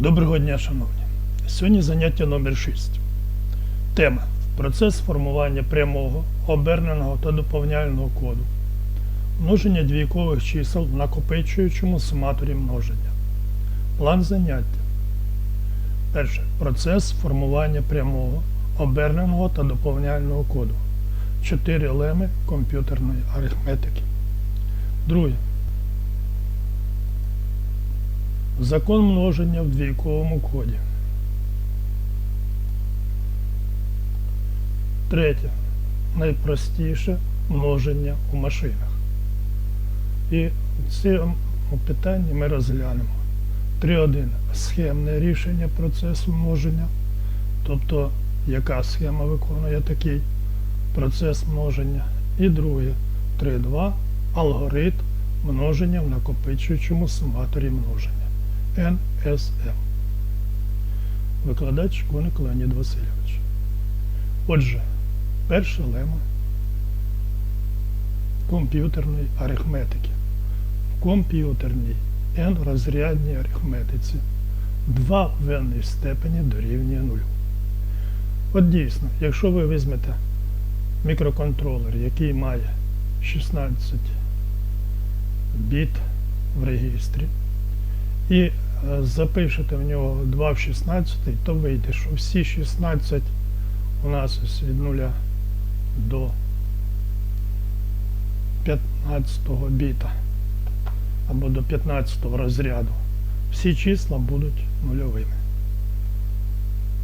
Доброго дня, шановні. Сьогодні заняття номер 6. Тема Процес формування прямого, оберненого та доповняльного коду. Множення двійкових чисел в накопичуючому суматорі множення. План заняття. Перше. Процес формування прямого, оберненого та доповняльного коду. Чотири леми комп'ютерної арифметики. Друге. Закон множення в двійковому коді. Третє. Найпростіше множення у машинах. І в цьому питанні ми розглянемо 3.1. Схемне рішення процесу множення. Тобто, яка схема виконує такий процес множення. І друге 3.2. Алгоритм множення в накопичуючому суматорі множення. НСМ. Викладач Коник Леонід Васильович. Отже, перша лема комп'ютерної арифметики. В комп'ютерній n-розрядній арифметиці два в n степені дорівнює нулю. От дійсно, якщо ви візьмете мікроконтролер, який має 16 біт в регістрі, і запишете в нього 2 в 16, то вийде, що всі 16 у нас ось від 0 до 15 біта або до 15 розряду. Всі числа будуть нульовими.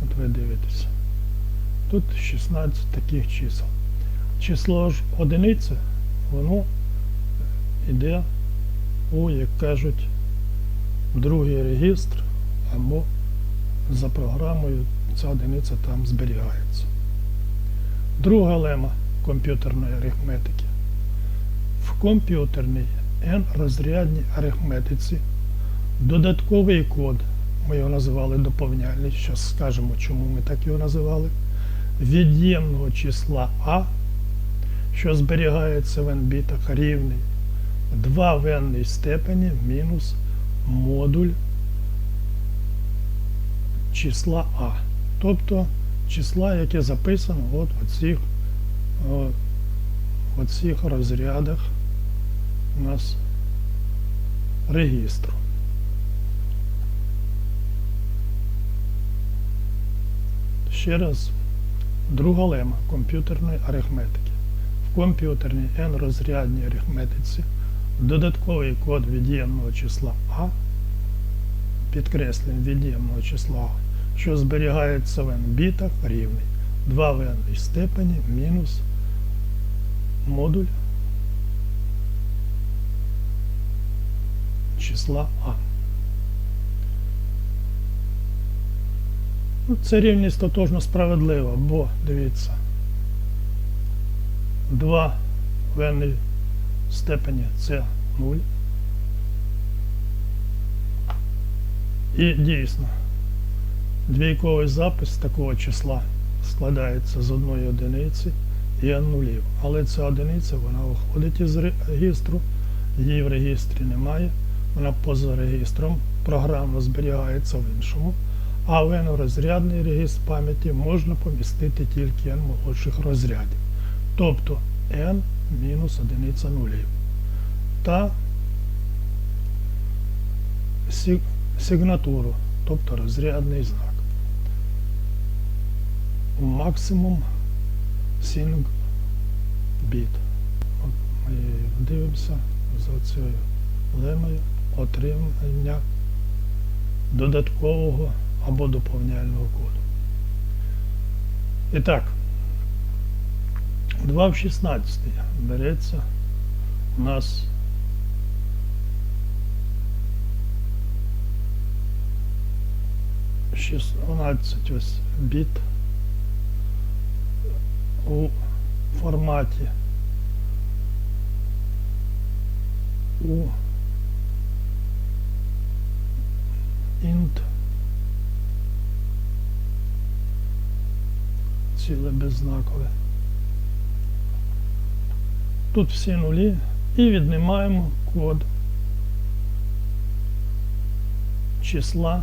От ви дивитеся. Тут 16 таких чисел. Число ж одиниці, воно йде у, як кажуть, другий регістр, або за програмою ця одиниця там зберігається. Друга лема комп'ютерної арифметики. В комп'ютерній n-розрядній арифметиці додатковий код, ми його називали доповняльний, зараз скажемо, чому ми так його називали, від'ємного числа А, що зберігається в n-бітах рівний 2 в n степені мінус модуль числа А. Тобто числа, яке записано от в цих, в цих розрядах у нас регістру. Ще раз, друга лема комп'ютерної арифметики. В комп'ютерній n-розрядній арифметиці додатковий код від'ємного числа А, підкреслюємо від'ємного числа що зберігається в n бітах рівний 2 в n степені мінус модуль числа А. Ну, Це рівність тотожно справедлива, бо, дивіться, 2 в n степені це 0. І дійсно, двійковий запис такого числа складається з одної одиниці і нулів. Але ця одиниця вона виходить із регістру, її в регістрі немає, вона поза регістром, програмно зберігається в іншому. А в n розрядний регістр пам'яті можна помістити тільки n молодших розрядів. Тобто n мінус одиниця нулів. Та сигнатуру, тобто розрядний знак. Максимум синг біт. Ми дивимося за цією лемою отримання додаткового або доповняльного коду. І так, 2 в 16 береться у нас шістнадцять ось біт у форматі у int ціле беззнакове. Тут всі нулі і віднімаємо код числа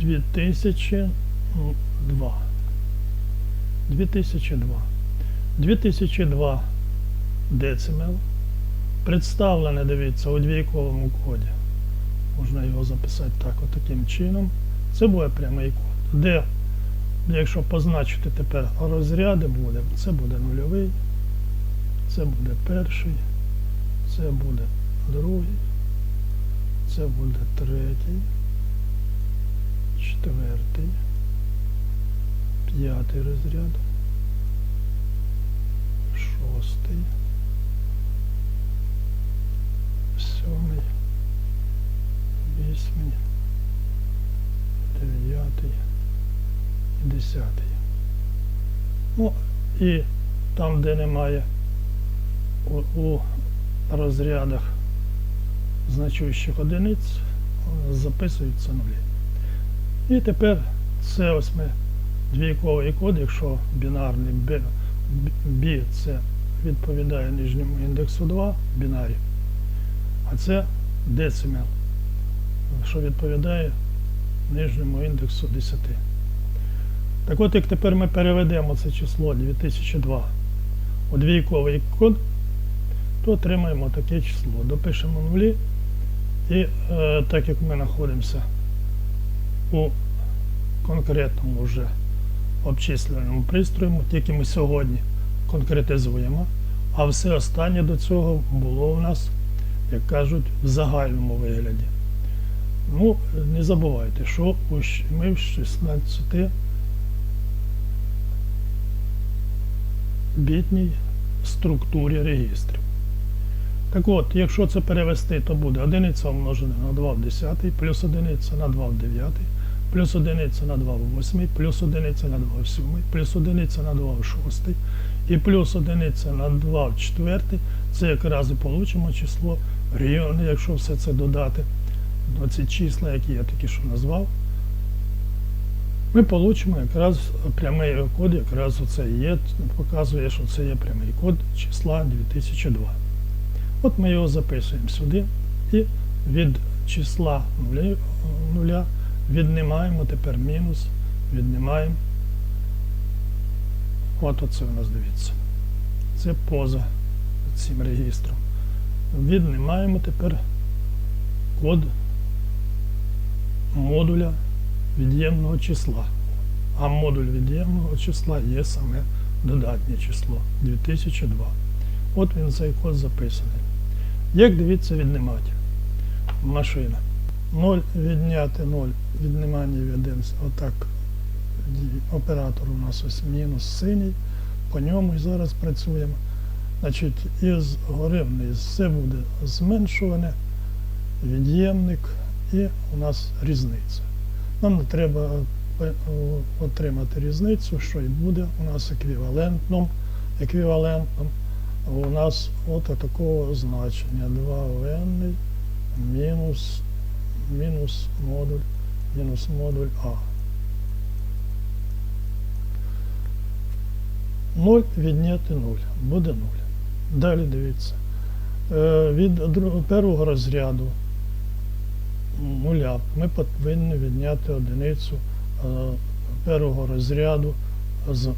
2002. 2002. 2002 децимел. Представлене, дивіться, у двійковому коді. Можна його записати так, от таким чином. Це буде прямий код. Де, якщо позначити тепер розряди буде, це буде нульовий, це буде перший, це буде другий, це буде третій, четвертий, п'ятий розряд, шостий, сьомий, вісьмий, дев'ятий і десятий. Ну і там, де немає у, у розрядах значущих одиниць, записуються нулі. І тепер це ось ми двійковий код, якщо бінарний B, B це відповідає нижньому індексу 2 в бінарі, а це децимел, що відповідає нижньому індексу 10. Так от, як тепер ми переведемо це число 2002 у двійковий код, то отримаємо таке число. Допишемо нулі. І е, так як ми знаходимося у конкретному вже обчислювальному пристрої, тільки ми сьогодні конкретизуємо, а все останнє до цього було у нас, як кажуть, в загальному вигляді. Ну, не забувайте, що ми в 16 бітній структурі регістрів. Так от, якщо це перевести, то буде одиниця умножена на 2 в 10, плюс одиниця на 2 в 9, плюс одиниця на 2 в 8, плюс одиниця на 2 в 7, плюс одиниця на 2 в 6, і плюс одиниця на 2 в 4. Це якраз і получимо число рівне, якщо все це додати. Оці числа, які я тільки що назвав, ми получимо якраз прямий код, якраз оце є, показує, що це є прямий код числа 2002. От ми його записуємо сюди і від числа нуля, нуля віднімаємо тепер мінус, віднімаємо. От оце у нас дивіться. Це поза цим регістром. Віднімаємо тепер код модуля від'ємного числа. А модуль від'ємного числа є саме додатнє число 2002. От він цей код записаний. Як дивіться віднімати? Машина. 0 відняти 0, віднімання від 1. Отак оператор у нас ось мінус синій. По ньому і зараз працюємо. Значить, із гори вниз все буде зменшуване, від'ємник і у нас різниця. Нам не треба е, отримати різницю, що і буде у нас еквівалентном, еквівалентном у нас от такого значення 2 в n мінус, мінус модуль, мінус модуль А. 0 відняти 0, буде 0. Далі дивіться. Е, Від першого розряду нуля ми повинні відняти одиницю е, першого розряду з е,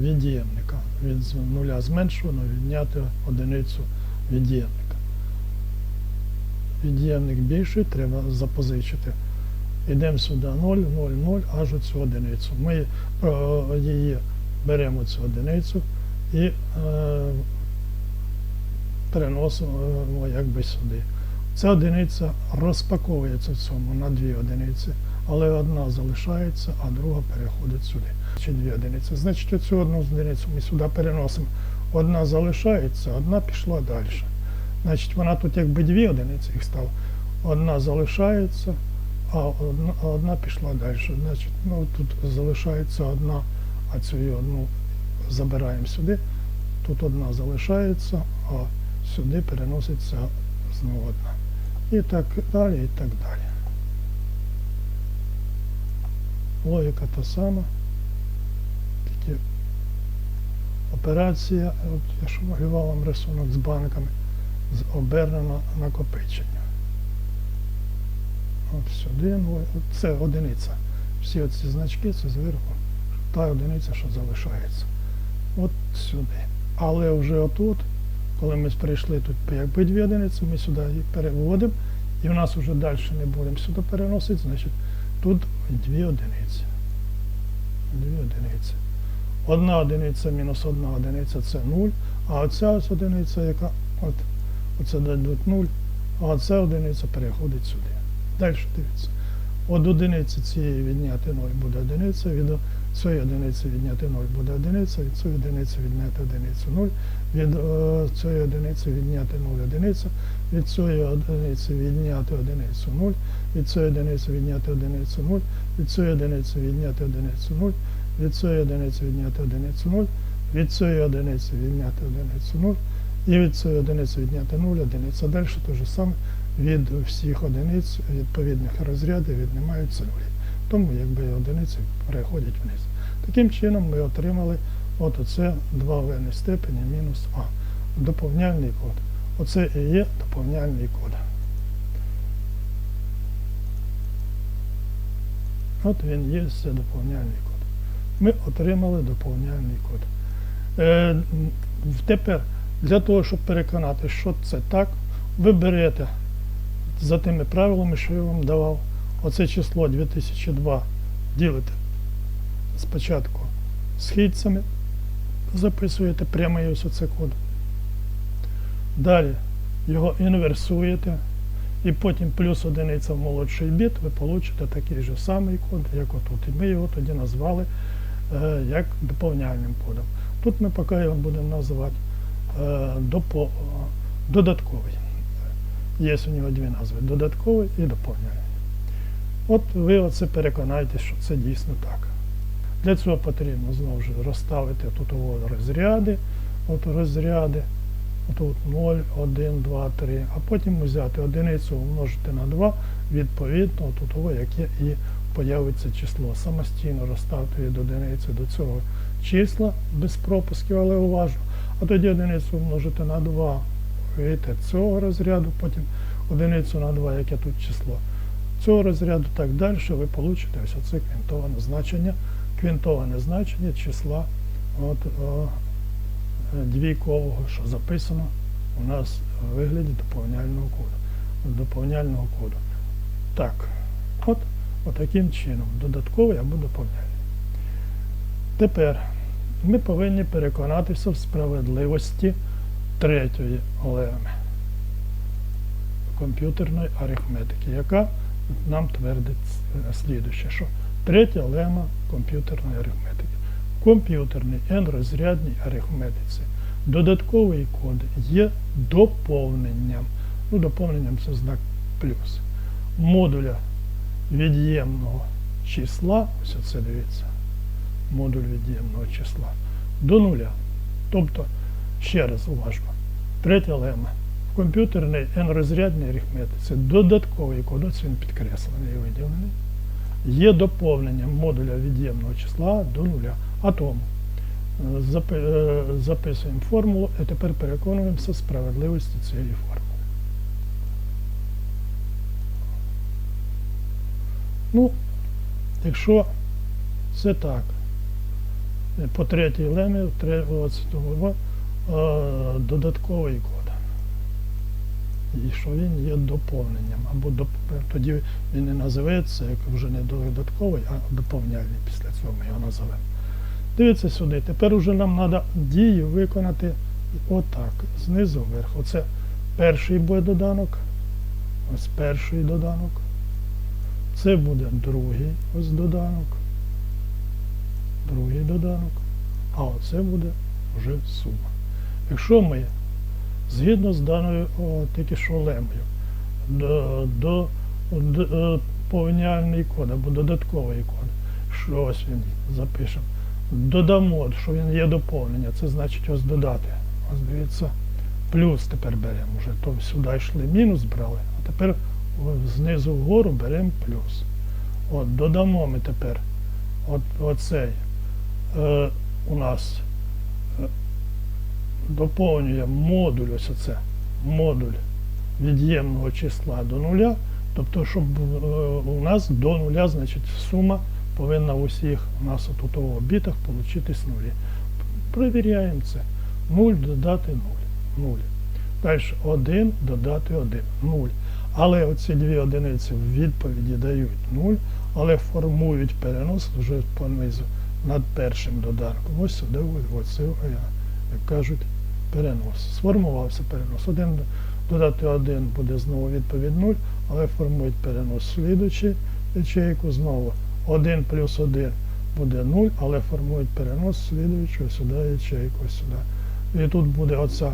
від'ємника. Від нуля зменшувано відняти одиницю від'ємника. Від'ємник більший, треба запозичити. Йдемо сюди 0, 0, 0, аж оцю одиницю. Ми е, її беремо цю одиницю і е, переносимо е, якби сюди. Ця одиниця розпаковується в цьому на дві одиниці, але одна залишається, а друга переходить сюди. Чи дві одиниці. Значить, оцю одну одиницю ми сюди переносимо. Одна залишається, одна пішла далі. Значить, вона тут якби дві одиниці їх стало. Одна залишається, а одна, одна пішла далі. Значить, ну тут залишається одна, а цю одну забираємо сюди. Тут одна залишається, а сюди переноситься знову одна. І так далі, і так далі. Логіка та сама. Тільки операція, от я ж малював вам рисунок з банками, з обернено накопичення. От сюди, ну, це одиниця. Всі оці значки це зверху та одиниця, що залишається. От сюди. Але вже отут, коли ми прийшли тут якби дві одиниці, ми сюди їх переводимо, і в нас вже далі не будемо сюди переносити, значить тут дві одиниці. Дві одиниці. Одна одиниця мінус одна одиниця це 0, а оця ось одиниця, яка от, оце дадуть 0, а оця одиниця переходить сюди. Далі дивіться. От одиниці цієї відняти 0 буде одиниця, від цієї одиниці відняти 0 буде одиниця, від цієї одиниці відняти одиницю 0, від е, цієї одиниці відняти 0 одиниця, від цієї одиниці відняти одиницю 0, від цієї одиниці відняти одиницю 0, від цієї одиниці відняти одиницю 0, від цієї одиниці відняти одиницю 0, від цієї одиниці відняти одиницю 0, і від цієї одиниці відняти 0, одиниця. Далі те ж саме від всіх одиниць відповідних розрядів віднімаються нулі. Тому якби одиниці переходять вниз. Таким чином ми отримали от оце 2 в n степені мінус А. Доповняльний код. Оце і є доповняльний код. От він є, це доповняльний код. Ми отримали доповняльний код. Е, тепер для того, щоб переконати, що це так, ви берете за тими правилами, що я вам давав, оце число 2002 ділите спочатку східцями, записуєте прямий ось оце код. Далі його інверсуєте, і потім плюс одиниця в молодший біт, ви получите такий же самий код, як отут. І ми його тоді назвали е, як доповняльним кодом. Тут ми поки його будемо називати додатковий. Є у нього дві назви додатковий і доповняльний. От ви оце переконаєтесь, що це дійсно так. Для цього потрібно знову ж розставити тут розряди, от розряди, тут 0, 1, 2, 3, а потім взяти одиницю умножити на 2, відповідно тут яке і появиться число. Самостійно розставити від одиниці до цього числа без пропусків, але уважно. А тоді одиницю умножити на 2 від цього розряду, потім одиницю на 2, яке тут число. Цього розряду так далі, ви получите ось оце квінтоване значення, квінтоване значення числа от, о, двійкового, що записано у нас в вигляді доповняльного коду. Доповняльного коду. Так, от, от таким чином, додатковий або доповняльний. Тепер ми повинні переконатися в справедливості третьої леми комп'ютерної арифметики, яка нам твердить слідуще, що третя лема комп'ютерної арифметики. В комп'ютерній n-розрядній арифметиці додатковий код є доповненням. Ну, доповненням це знак плюс. Модуля від'ємного числа, ось це дивіться, модуль від'ємного числа до нуля. Тобто, ще раз уважно, третя лема в комп'ютерній n-розрядній арифметиці додатковий код, він підкреслений і виділений, є доповненням модуля від'ємного числа до нуля. А тому записуємо формулу і тепер переконуємося справедливості цієї формули. Ну, якщо це так, по третій лемі додатковий код і що він є доповненням. Або доп... тоді він не називається як вже не додатковий, а доповняльний. Після цього ми його називаємо. Дивіться сюди. Тепер вже нам треба дію виконати отак, знизу вверх. Оце перший буде доданок. Ось перший доданок. Це буде другий ось доданок. Другий доданок. А оце буде вже сума. Якщо ми згідно з даною о, тільки що лемою, до, до, до е, повняльний код або додатковий код, що ось він запишемо. Додамо, що він є доповнення, це значить ось додати. Ось дивіться, плюс тепер беремо вже. То сюди йшли мінус брали, а тепер знизу вгору беремо плюс. От, Додамо ми тепер от, оцей у нас доповнює модуль, ось це, модуль від'ємного числа до нуля, Тобто, щоб е, у нас до нуля, значить, сума повинна в усіх у нас тут у бітах получитись нулі. Перевіряємо це. 0 додати 0. 0. Далі 1 додати 1. 0. Але оці дві одиниці в відповіді дають 0, але формують перенос вже понизу над першим доданком. Ось сюди, ось, це, як кажуть, перенос. Сформувався перенос. 1 додати 1 буде знову відповідь 0, але формують перенос слідуючи ячейку знову. 1 плюс 1 буде 0, але формують перенос слідуючого сюди ячейку сюди. І тут буде оця,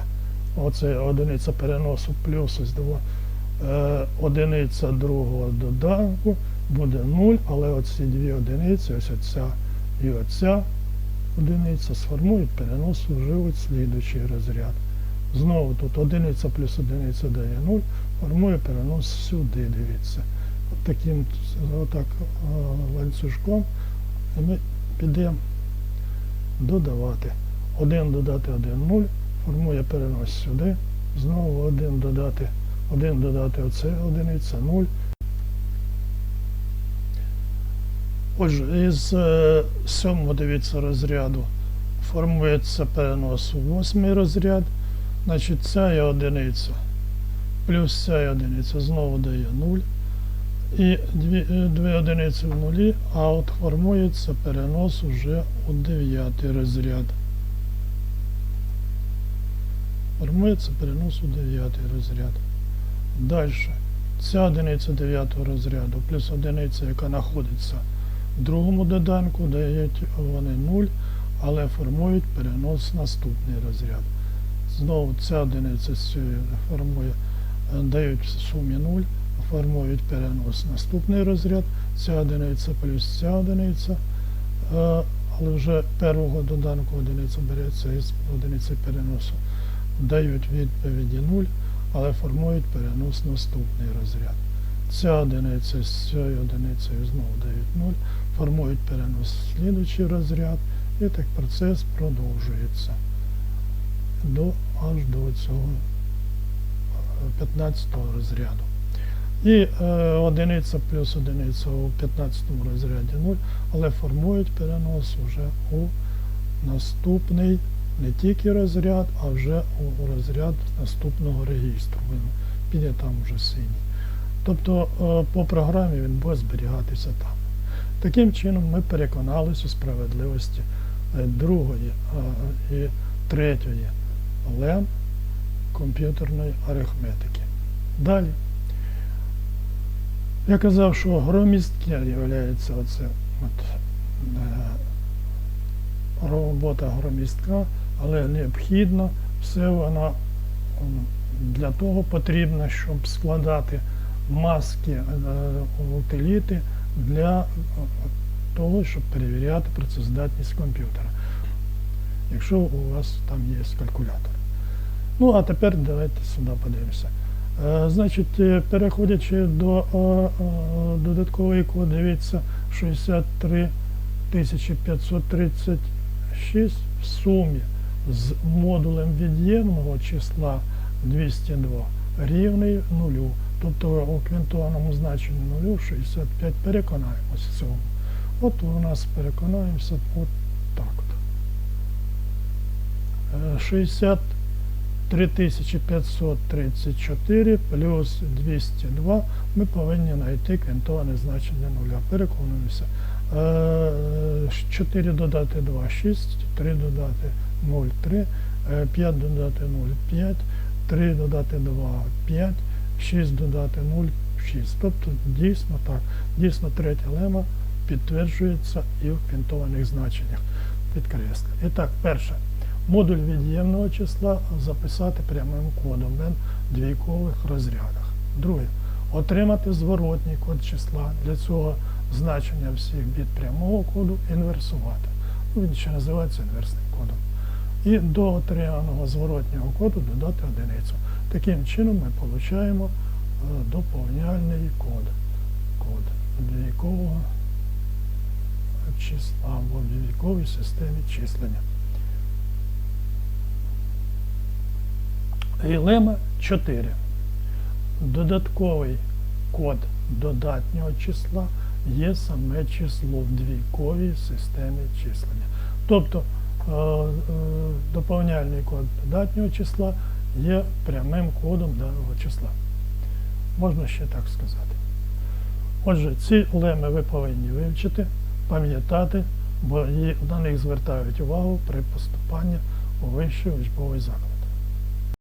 оце одиниця переносу плюс ось два, е, одиниця другого доданку буде 0, але оці дві одиниці, ось оця і оця одиниця сформують перенос у слідуючий розряд. Знову тут одиниця плюс одиниця дає 0, формує перенос сюди, дивіться. От таким отак е, ланцюжком і ми підемо додавати. 1 додати 1 0, формує перенос сюди. Знову 1 додати, 1 додати оце одиниця 0. Отже, із е, сьомого дивіться розряду формується перенос у восьмий розряд. Значить, ця є одиниця плюс ця є одиниця знову дає 0. І дві, е, дві одиниці в нулі, а от формується перенос уже у дев'ятий розряд. Формується перенос у дев'ятий розряд. Далі. Ця одиниця дев'ятого розряду плюс одиниця, яка знаходиться в другому доданку, дають вони 0, але формують перенос наступний розряд. Знову ця одиниця формує, е, дають в сумі 0, формують перенос наступний розряд. Ця одиниця плюс ця одиниця, е, але вже первого доданку одиниця береться із одиниці переносу. Дають відповіді 0, але формують перенос наступний розряд. Ця одиниця з цією одиницею знову дають 0, формують перенос в слідуючий розряд, і так процес продовжується до, аж до цього 15 розряду. І е, одиниця плюс одиниця у 15 розряді 0, але формують перенос вже у наступний не тільки розряд, а вже у, розряд наступного регістру. Піде там вже синій. Тобто е, по програмі він буде зберігатися там. Таким чином ми переконалися у справедливості е, другої е, і третьої лем комп'ютерної арифметики. Далі. Я казав, що громістке є оце от, робота громістка, але необхідно все вона для того потрібно, щоб складати маски утиліти для е, того, щоб перевіряти працездатність комп'ютера, якщо у вас там є калькулятор. Ну, а тепер давайте сюди подивимося. Е, Значить, е, переходячи до додаткової код, дивіться 63 536 в сумі з модулем від'ємного числа 202 рівний нулю. Тобто у квінтованому значенні нулю 65 переконаємося в цьому. От у нас переконаємося от так от. Е, 60 3534 плюс 202 ми повинні знайти квінтоване значення нуля. Переконуємося. Е, 4 додати 2 6, 3 додати 0 3, 5 додати 0 5, 3 додати 2 5, 6 додати 0 6. Тобто дійсно так. Дійсно третя лема підтверджується і в квінтованих значеннях. Підкреслю. І так, перше. Модуль від'ємного числа записати прямим кодом в двійкових розрядах. Друге. Отримати зворотній код числа. Для цього значення всіх біт прямого коду інверсувати. Ну, Він ще називається інверсним кодом. І до отриманого зворотнього коду додати одиницю. Таким чином ми отримуємо доповняльний код. Код двійкового числа або в двійковій системі числення. Дилема 4. Додатковий код додатнього числа є саме число в двійковій системі числення. Тобто е, е, доповняльний код додатнього числа є прямим кодом даного числа. Можна ще так сказати. Отже, ці леми ви повинні вивчити, пам'ятати, бо на них звертають увагу при поступанні у вищий учбовий заклад.